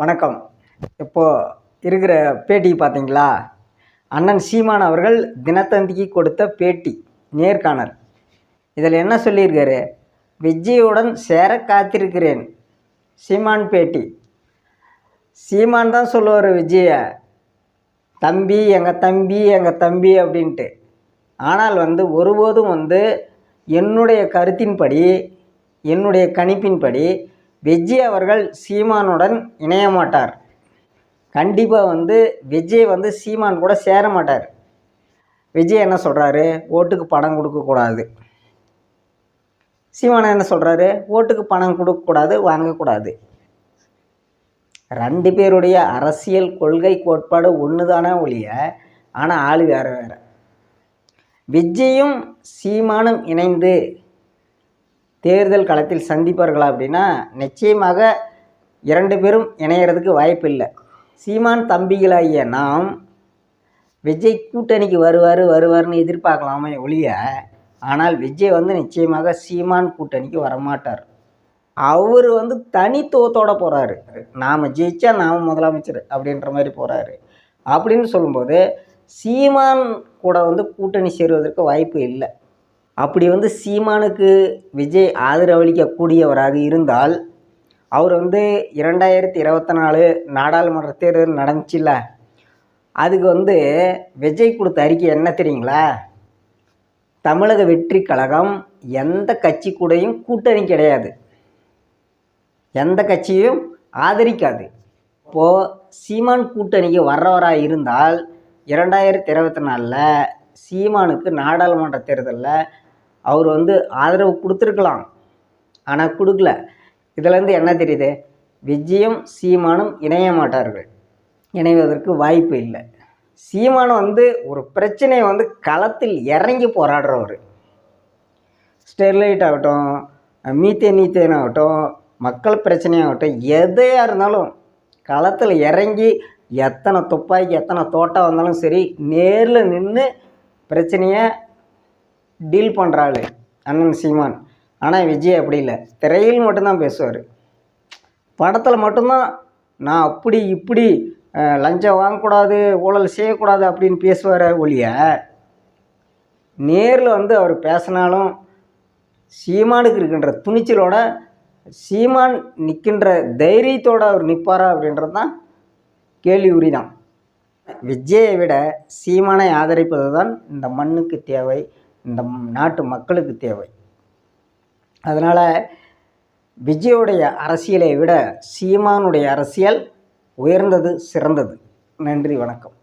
வணக்கம். இப்போது இருக்கிற பேட்டி பார்த்தீங்களா? அண்ணன் சீமான் அவர்கள் தினத்தந்திக்கு கொடுத்த பேட்டி நேர்காணல். இதில் என்ன சொல்லியிருக்காரு? விஜயுடன் சேர காத்திருக்கிறேன். சீமான் பேட்டி. சீமான் தான் சொல்லுவார் விஜய தம்பி எங்கள் தம்பி எங்கள் தம்பி அப்படின்ட்டு. ஆனால் வந்து ஒருபோதும் வந்து என்னுடைய கருத்தின்படி என்னுடைய கணிப்பின்படி விஜய் அவர்கள் சீமானுடன் இணைய மாட்டார் கண்டிப்பாக வந்து விஜய் வந்து சீமான் கூட சேர மாட்டார் விஜய் என்ன சொல்கிறாரு ஓட்டுக்கு பணம் கொடுக்கக்கூடாது சீமான் என்ன சொல்கிறாரு ஓட்டுக்கு பணம் கொடுக்கக்கூடாது வாங்கக்கூடாது ரெண்டு பேருடைய அரசியல் கொள்கை கோட்பாடு ஒன்று தானே ஒழிய ஆனால் ஆள் வேறு வேறு. விஜயும் சீமானும் இணைந்து தேர்தல் களத்தில் சந்திப்பார்களா அப்படின்னா நிச்சயமாக இரண்டு பேரும் இணையிறதுக்கு வாய்ப்பு இல்லை சீமான் தம்பிகளாகிய நாம் விஜய் கூட்டணிக்கு வருவார் வருவார்னு எதிர்பார்க்கலாமே ஒழிய ஆனால் விஜய் வந்து நிச்சயமாக சீமான் கூட்டணிக்கு வரமாட்டார். அவர் வந்து தனித்துவத்தோடு போகிறாரு நாம் ஜெயிச்சா நாம் முதலமைச்சர் அப்படின்ற மாதிரி போகிறாரு அப்படின்னு சொல்லும்போது சீமான் கூட வந்து கூட்டணி சேருவதற்கு வாய்ப்பு இல்லை. அப்படி வந்து சீமானுக்கு விஜய் ஆதரவளிக்கக்கூடியவராக இருந்தால் அவர் வந்து இரண்டாயிரத்தி இருபத்தி நாலு நாடாளுமன்ற தேர்தல் நடந்துச்சுல்ல அதுக்கு வந்து விஜய் கொடுத்த அறிக்கை என்ன தெரியுங்களா? தமிழக வெற்றி கழகம் எந்த கட்சி கூடயும் கூட்டணி கிடையாது. எந்த கட்சியும் ஆதரிக்காது. இப்போது சீமான் கூட்டணிக்கு வர்றவராக இருந்தால் இரண்டாயிரத்தி இருபத்தி நாலில் சீமானுக்கு நாடாளுமன்ற தேர்தலில் அவர் வந்து ஆதரவு கொடுத்துருக்கலாம். ஆனால் கொடுக்கல. இதுலேருந்து என்ன தெரியுது? விஜயம் சீமானும் இணைய மாட்டார்கள். இணைவதற்கு வாய்ப்பு இல்லை. சீமானம் வந்து ஒரு பிரச்சனையை வந்து களத்தில் இறங்கி போராடுறவர். ஸ்டெர்லைட் ஆகட்டும் மீத்தேன் நீத்தேன் ஆகட்டும் மக்கள் பிரச்சனையாகட்டும் எதையாக இருந்தாலும் களத்தில் இறங்கி எத்தனை துப்பாக்கி எத்தனை தோட்டம் வந்தாலும் சரி நேரில் நின்று பிரச்சனையை டீல் பண்ணுற ஆள் அண்ணன் சீமான். ஆனால் விஜய் அப்படி இல்லை. திரையில் மட்டும்தான் பேசுவார். படத்தில் மட்டும்தான் நான் அப்படி இப்படி லஞ்சம் வாங்கக்கூடாது ஊழல் செய்யக்கூடாது அப்படின்னு பேசுவார் ஒழிய நேரில் வந்து அவர் பேசினாலும் சீமானுக்கு இருக்கின்ற துணிச்சலோட சீமான் நிற்கின்ற தைரியத்தோடு அவர் நிற்பாரா அப்படின்றது தான் கேள்வி தான் விஜயை விட சீமானை ஆதரிப்பது தான் இந்த மண்ணுக்கு தேவை இந்த நாட்டு மக்களுக்கு தேவை. அதனால் விஜயோடைய அரசியலை விட சீமானுடைய அரசியல் உயர்ந்தது சிறந்தது. நன்றி வணக்கம்.